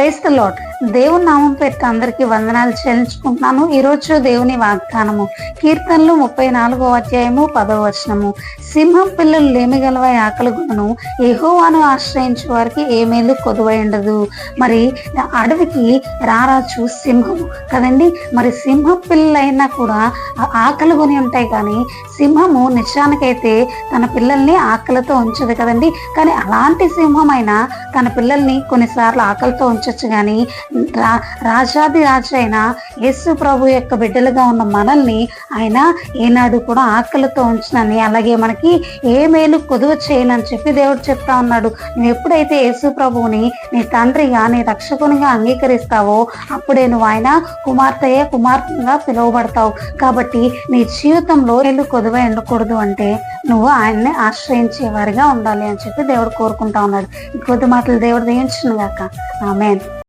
Praise the Lord. దేవుని నామం పెట్టి అందరికీ వందనాలు చెల్లించుకుంటున్నాను. ఈరోజు దేవుని వాగ్దానము. కీర్తనలు ముప్పై నాలుగో అధ్యాయము పదో వచనము. సింహం పిల్లలు లేమిగలవ ఆకలి గుణను ఎహోవాను ఆశ్రయించే వారికి ఏ మేలు కొదువై ఉండదు. మరి అడవికి రారాచు సింహము కదండి? మరి సింహం పిల్లలైనా కూడా ఆకలి కొని ఉంటాయి కానీ సింహము నిజానికైతే తన పిల్లల్ని ఆకలితో ఉంచదు కదండి? కానీ అలాంటి సింహమైనా తన పిల్లల్ని కొన్నిసార్లు ఆకలితో ఉంచవచ్చు కానీ రాజాది రాజు అయిన యేసు ప్రభు యొక్క బిడ్డలుగా ఉన్న మనల్ని ఆయన ఏనాడు కూడా ఆకలితో ఉంచునని అలాగే మనకి ఏ మేలు కొదువ చేయనని చెప్పి దేవుడు చెప్తా ఉన్నాడు. నువ్వు ఎప్పుడైతే యేసు ప్రభువుని నీ తండ్రిగా నీ రక్షకునిగా అంగీకరిస్తావో అప్పుడే నువ్వు ఆయన కుమార్తెయే కుమార్తెగా పిలువబడతావు. కాబట్టి నీ జీవితంలో మేలు కొదువ ఉండకూడదు అంటే నువ్వు ఆయన్ని ఆశ్రయించేవారిగా ఉండాలి అని చెప్పి దేవుడు కోరుకుంటా ఉన్నాడు. కొద్ది మాటలు దేవుడు దీవించిన గాక. ఆమెన్.